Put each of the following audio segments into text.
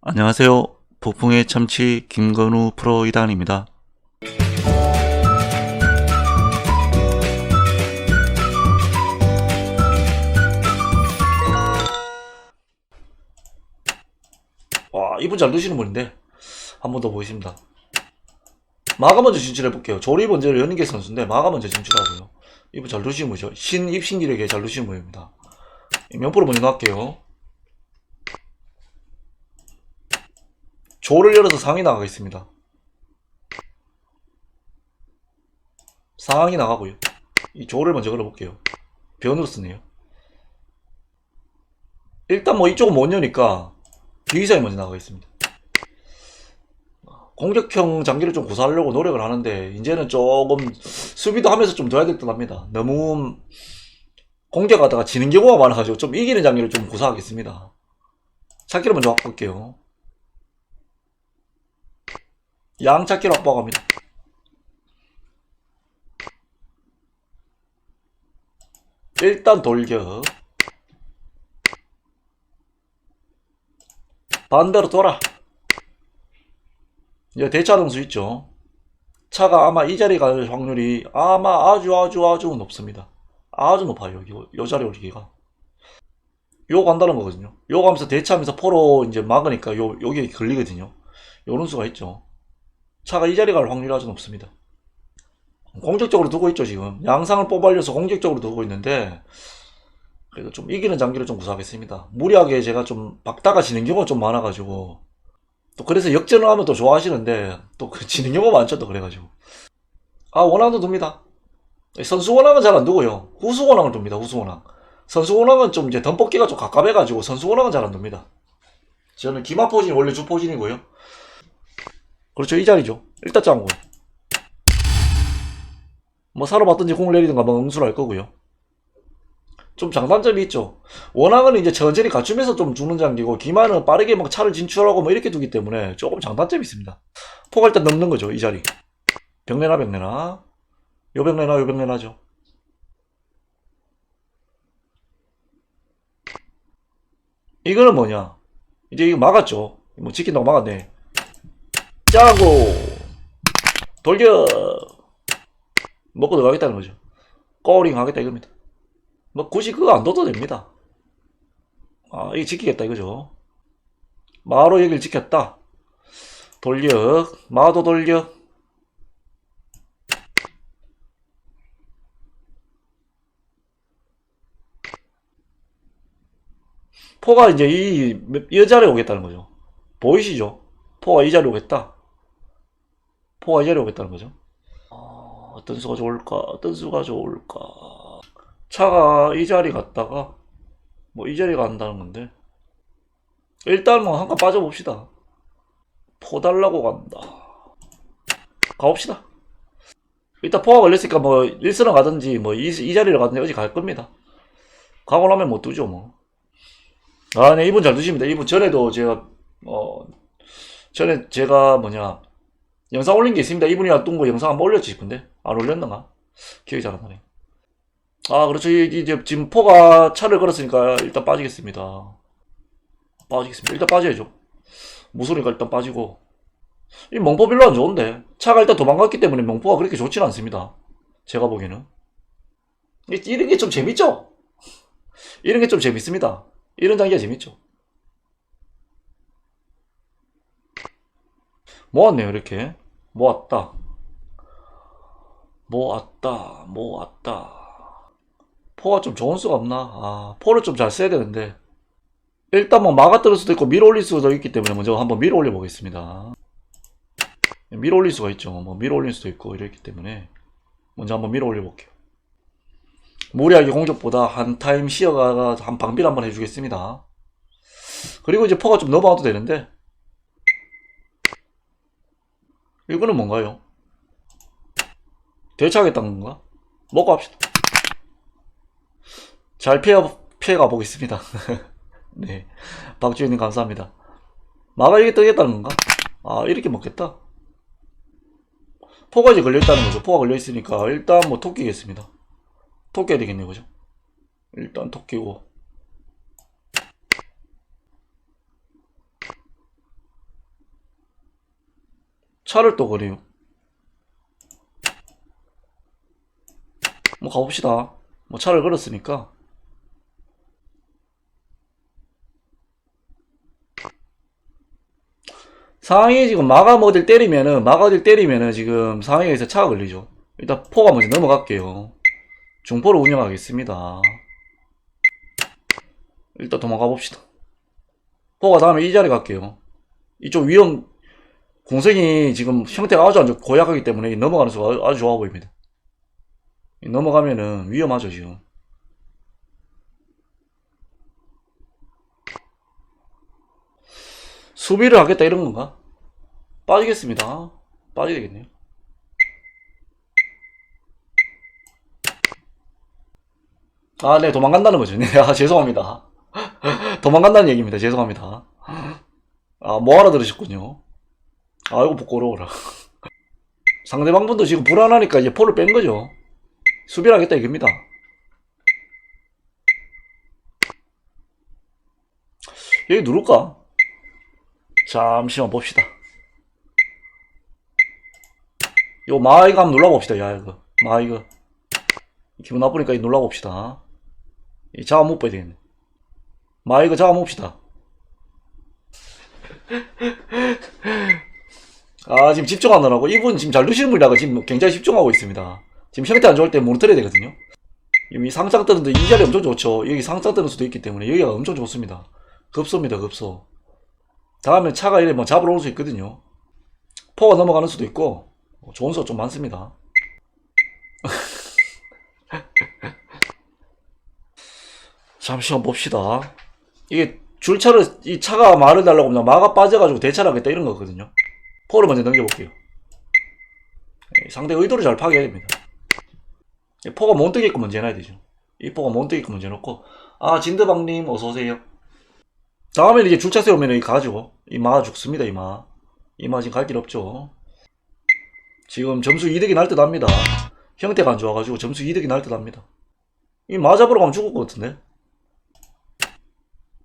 안녕하세요. 폭풍의 참치 김건우 프로 이단입니다. 와, 이분 잘 드시는 분인데 한 번 더 보겠습니다. 마가 먼저 진출해 볼게요. 조리 먼저 연계 선수인데 마가 먼저 진출하고요. 이분 잘 드시는 분이죠. 신입신기력에 잘 드시는 분입니다. 명포를 먼저 넣을게요. 조를 열어서 상이 나가겠습니다. 상이 나가고요. 이 조를 먼저 걸어볼게요. 변으로 쓰네요. 일단 뭐 이쪽은 못 여니까 비기사에 먼저 나가겠습니다. 공격형 장기를 좀 구사하려고 노력을 하는데 이제는 조금 수비도 하면서 좀 둬야 될 듯 합니다. 너무 공격하다가 지는 경우가 많아가지고 좀 이기는 장기를 좀 구사하겠습니다. 찾기를 먼저 확보할게요. 양찾기로 확보합니다. 일단 돌격. 반대로 돌아. 이제 대차 등수 있죠. 차가 아마 이 자리 갈 확률이 아마 아주 아주 아주 높습니다. 아주 높아요. 여기 요 자리 오르기가. 요 간다는 거거든요. 요 가면서 대차하면서 포로 이제 막으니까 요 여기 걸리거든요. 요런 수가 있죠. 차가 이 자리 갈 확률이 아주 높습니다. 공격적으로 두고 있죠 지금 양상을 뽑아려서 공격적으로 두고 있는데 그래도 좀 이기는 장기를 좀 구사하겠습니다. 무리하게 제가 좀 박다가 지는 경우가 좀 많아가지고 또 그래서 역전을 하면 또 좋아하시는데 또 그 지는 경우가 많죠 또 그래가지고 아 원앙도 둡니다. 선수 원앙은 잘 안 두고요 후수 원앙을 둡니다 후수 원앙 선수 원앙은 좀 이제 덤뽑기가 좀 갑갑해가지고 선수 원앙은 잘 안 둡니다. 저는 기마 포진이 원래 주 포진이고요. 그렇죠. 이 자리죠. 일단 짱구. 뭐 사러 받든지 공을 내리든가 뭐 응수를 할 거고요. 좀 장단점이 있죠. 원앙은 이제 천천히 갖추면서 좀 주는 장기고 기마는 빠르게 막 차를 진출하고 뭐 이렇게 두기 때문에 조금 장단점이 있습니다. 포갈 때 넘는 거죠 이 자리. 병내나 병내나. 요 병내나 요 병내나죠. 이거는 뭐냐? 이제 이거 막았죠. 뭐 지킨다고 막았네 짜고 돌격! 먹고 들어가겠다는 거죠. 꼬링 하겠다 이겁니다. 뭐 굳이 그거 안 둬도 됩니다. 아 이거 지키겠다 이거죠. 마로 여기를 지켰다. 돌격 마도 돌격. 포가 이제 이, 이 자리에 오겠다는 거죠. 보이시죠? 포가 이 자리에 오겠다 자리에 오겠다는 거죠 어, 어떤 수가 좋을까? 어떤 수가 좋을까? 차가 이 자리 갔다가 뭐 이 자리 간다는 건데 일단 뭐 한칸 빠져봅시다. 포 달라고 간다. 가봅시다. 일단 포가 걸렸으니까 뭐 1선을 가든지 뭐 이, 이 자리를 가든지 어디 갈 겁니다. 가고 나면 못 두죠 뭐. 아, 네, 이분 잘 두십니다. 이분 전에도 제가 어 전에 제가 뭐냐 영상 올린 게 있습니다. 이분이랑 뚱거 영상 한번 올렸지 싶은데 안 올렸는가? 기억이 잘 안 나네. 아 그렇죠. 이- 이제 지금 포가 차를 걸었으니까 일단 빠지겠습니다. 빠지겠습니다. 일단 빠져야죠. 무소리가 일단 빠지고 이 멍포 별로 안 좋은데 차가 일단 도망갔기 때문에 멍포가 그렇게 좋지는 않습니다. 제가 보기에는 이- 이런 게 좀 재밌죠? 이런 게 좀 재밌습니다. 이런 장기가 재밌죠. 모았네요 이렇게. 모았다. 모았다 모았다. 포가 좀 좋은 수가 없나? 아 포를 좀 잘 써야 되는데. 일단 뭐 막아 떨을 수도 있고 밀어 올릴 수도 있기 때문에 먼저 한번 밀어 올려 보겠습니다. 밀어 올릴 수가 있죠. 뭐 밀어 올릴 수도 있고 이렇기 때문에 먼저 한번 밀어 올려 볼게요. 무리하게 공격보다 한 타임 쉬어가 한 방비를 한번 해주겠습니다. 그리고 이제 포가 좀 넘어와도 되는데 이거는 뭔가요? 대처하겠다는 건가? 먹고 합시다. 잘 피해, 피해가 보겠습니다. 네. 박주인님 감사합니다. 마가 이게 뜨겠다는 건가? 아, 이렇게 먹겠다. 포가 이제 걸려있다는 거죠. 포가 걸려있으니까 일단 뭐 토끼겠습니다. 토끼야 되겠네요. 그죠? 일단 토끼고. 차를 또 거네요. 뭐 가봅시다. 뭐 차를 걸었으니까. 상황이 지금 마감 어딜 때리면은, 마가 어딜 때리면은 지금 상황에서 차가 걸리죠. 일단 포가 먼저 넘어갈게요. 중포를 운영하겠습니다. 일단 도망가 봅시다. 포가 다음에 이 자리 갈게요. 이쪽 위험, 공성이 지금 형태가 아주 아주 고약하기 때문에 넘어가는 수가 아주- 좋아 보입니다. 넘어가면은 위험하죠, 지금. 수비를 하겠다 이런 건가? 빠지겠습니다. 빠지게 되겠네요. 아, 네, 도망간다는 거죠. 네, 아, 죄송합니다. 도망간다는 얘기입니다. 죄송합니다. 아, 뭐 알아들으셨군요. 아이고, 부끄러워라. 상대방 분도 지금 불안하니까 이제 포를 뺀 거죠. 수비를 하겠다 이겁니다. 여기 누를까? 잠시만 봅시다. 요 마이가 한번 눌러봅시다. 야 이거 마이가 기분 나쁘니까 이 눌러봅시다. 이 자아 못 봐야 되겠네. 마이가 자아 봅시다. 아 지금 집중하느라고 이분 지금 잘 드시는 분이라고 지금 굉장히 집중하고 있습니다. 지금 형태 안 좋을 때 모니터해야 되거든요. 이 상장 뜨는데 이 자리 엄청 좋죠. 여기 상장 뜨는 수도 있기 때문에 여기가 엄청 좋습니다. 급소입니다, 급소. 다음에 차가 이래 뭐 잡으러 올 수 있거든요. 포가 넘어가는 수도 있고 뭐 좋은 수가 좀 많습니다. 잠시만 봅시다. 이게 줄차를 이 차가 말을 달라고 하면 마가 빠져가지고 대차를 하겠다 이런 거거든요. 포를 먼저 넘겨볼게요. 예, 상대 의도를 잘 파악해야 됩니다. 이 포가 못 뜨게끔 먼저 해놔야 되죠. 이 포가 못 뜨게끔 먼저 해놓고 아 진드방님 어서오세요. 다음에 이제 줄차 세우면 이 가죠. 이 마 죽습니다 이 마. 이 마 지금 갈 길 없죠. 지금 점수 이득이 날 듯 합니다. 형태가 안 좋아가지고 점수 이득이 날 듯 합니다. 이 마 잡으러 가면 죽을 것 같은데?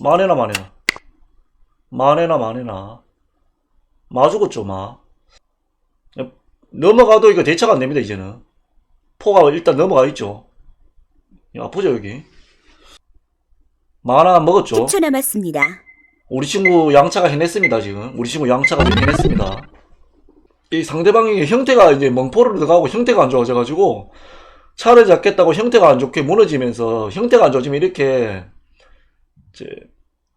마네나 마네나. 마네나 마네나. 마 죽었죠 마. 넘어가도 이거 대처가 안 됩니다 이제는. 포가 일단 넘어가 있죠. 야, 아프죠 여기. 마 하나 먹었죠. 10초 남았습니다. 우리 친구 양차가 해냈습니다, 지금. 우리 친구 양차가 해냈습니다. 이 상대방이 형태가 이제 멍포를 들어가고 형태가 안 좋아져가지고 차를 잡겠다고 형태가 안 좋게 무너지면서 형태가 안 좋아지면 이렇게 이제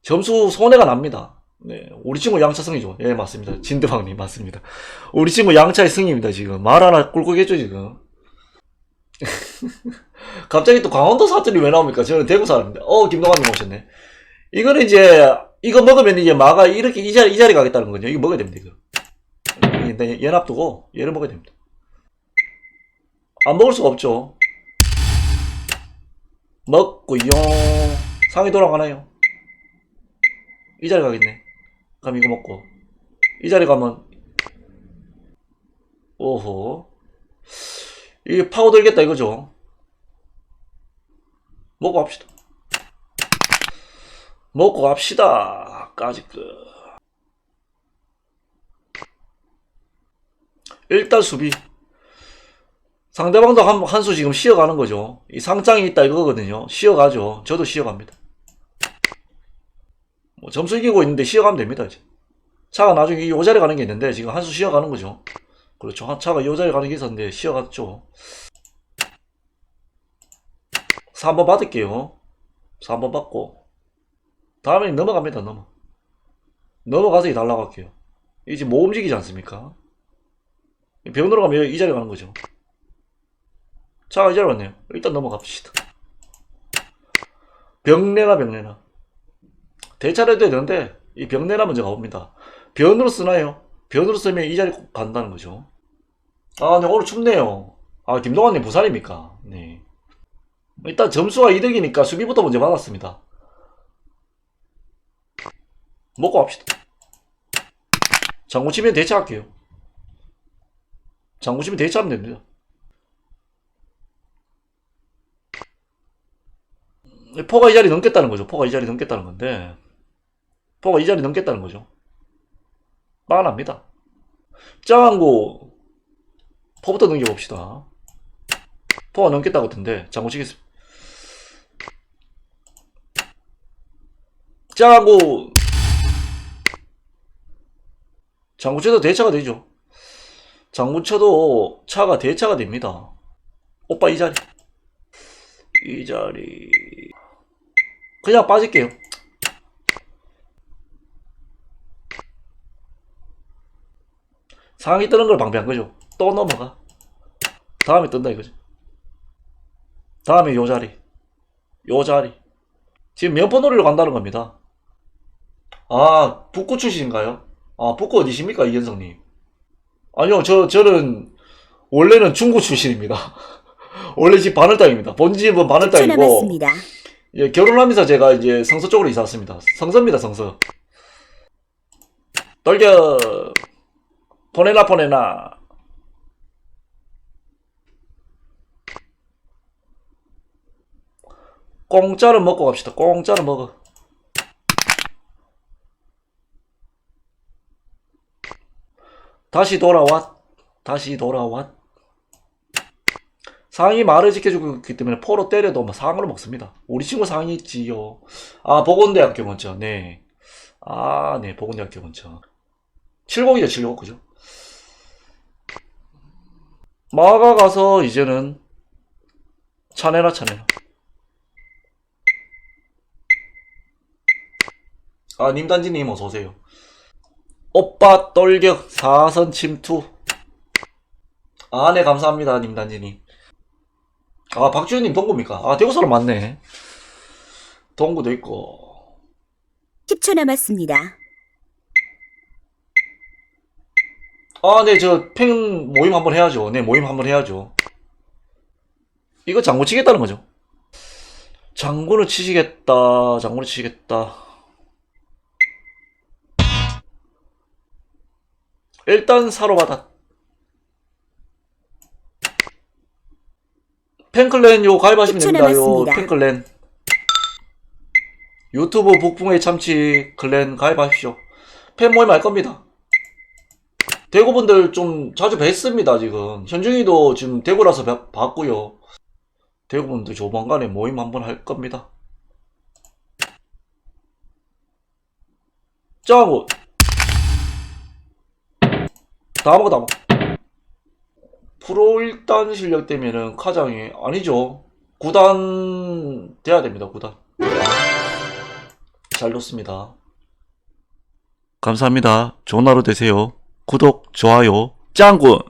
점수 손해가 납니다. 네, 우리 친구 양차 승이죠. 예, 맞습니다. 진드방님 맞습니다. 우리 친구 양차의 승입니다, 지금. 말 하나 꿀꺽했죠, 지금. 갑자기 또 강원도 사투리 왜 나옵니까? 저는 대구 사람입니다. 어, 김동환님 오셨네. 이거는 이제 이거 먹으면 이제 마가 이렇게 이 자리 이 자리 가겠다는 거죠. 이거 먹어야 됩니다. 이거. 근데 얘 놔두고 얘를 먹어야 됩니다. 안 먹을 수가 없죠. 먹고요. 상이 돌아가나요? 이 자리 가겠네. 그럼 이거 먹고 이 자리 가면 오호 이게 파고들겠다 이거죠. 먹고 갑시다. 먹고 갑시다. 까짓 거. 일단 수비. 상대방도 한, 한 수 지금 쉬어가는 거죠. 이 상장이 있다 이거거든요. 쉬어가죠. 저도 쉬어갑니다. 뭐 점수 이기고 있는데 쉬어가면 됩니다. 이제. 차가 나중에 이 자리 가는 게 있는데 지금 한 수 쉬어가는 거죠. 그렇죠. 한 차가 이 자리 가는 게 있었는데 쉬어갔죠. 3번 받을게요. 3번 받고. 다음에 넘어갑니다, 넘어. 넘어가서 이 달라고 할게요. 이제 뭐 움직이지 않습니까? 병으로 가면 이 자리 가는 거죠. 자, 이 자리 왔네요. 일단 넘어갑시다. 병내나 병내나. 대차를 해도 되는데, 이 병내나 먼저 가봅니다. 변으로 쓰나요? 변으로 쓰면 이 자리 꼭 간다는 거죠. 아, 네, 오늘 춥네요. 아, 김동환님 부산입니까? 네. 일단 점수가 이득이니까 수비부터 먼저 받았습니다. 먹고 갑시다. 장구 치면 대처할게요. 장구 치면 대처하면 됩니다. 포가 이 자리 넘겠다는 거죠. 포가 이 자리 넘겠다는 건데, 포가 이 자리 넘겠다는 거죠. 빤합니다. 짱구 포부터 넘겨봅시다. 포가 넘겠다 같은데 장구 치겠습니다. 짱구 장구 쳐도 대차가 되죠. 장구 쳐도 차가 대차가 됩니다. 오빠 이 자리 이 자리 그냥 빠질게요. 상황이 뜨는 걸 방비한 거죠. 또 넘어가. 다음에 뜬다 이거지. 다음에 요 자리. 요 자리. 지금 면포 놀이로 간다는 겁니다. 아, 북구 출신인가요? 아, 북구 어디십니까, 이현성님? 아니요, 저, 저는, 원래는 중구 출신입니다. 원래 집 바늘 땅입니다. 본 집은 바늘 10초 땅이고, 남았습니다. 예, 결혼하면서 제가 이제 성서 쪽으로 이사 왔습니다. 성서입니다, 성서. 돌려! 보내나, 보내나. 공짜로 먹고 갑시다. 공짜로 먹어. 다시 돌아왔. 다시 돌아왔. 상이 말을 지켜주고 있기 때문에 포로 때려도 뭐 상으로 먹습니다. 우리 친구 상이 있지요. 아, 보건대학교 먼저. 네. 아, 네. 보건대학교 먼저. 70이죠, 70. 그죠? 마가 가서 이제는 차내라, 차내라. 아, 님단지님 어서오세요. 오빠 돌격 4선 침투. 아, 네, 감사합니다, 님단지님. 아, 박주현님 동구입니까? 아, 대구 사람 맞네. 동구도 있고. 10초 남았습니다. 아, 네, 저, 팽 모임 한번 해야죠. 네, 모임 한번 해야죠. 이거 장구 치겠다는 거죠. 장구를 치시겠다. 장구를 치시겠다. 일단 사로 받았. 팬클랜 요 가입하시면 10초 됩니다. 요. 팬클랜. 유튜브 북풍의 참치 클랜 가입하십시오. 팬 모임 할 겁니다. 대구 분들 좀 자주 뵀습니다, 지금. 현중이도 지금 대구라서 뵙- 봤고요. 대구 분들 조만간에 모임 한번 할 겁니다. 짱구! 다 먹어, 다 먹어. 프로 1단 실력 되면은 카장이, 아니죠. 9단 돼야 됩니다, 9단. 잘 놓습니다. 감사합니다. 좋은 하루 되세요. 구독, 좋아요, 짱구!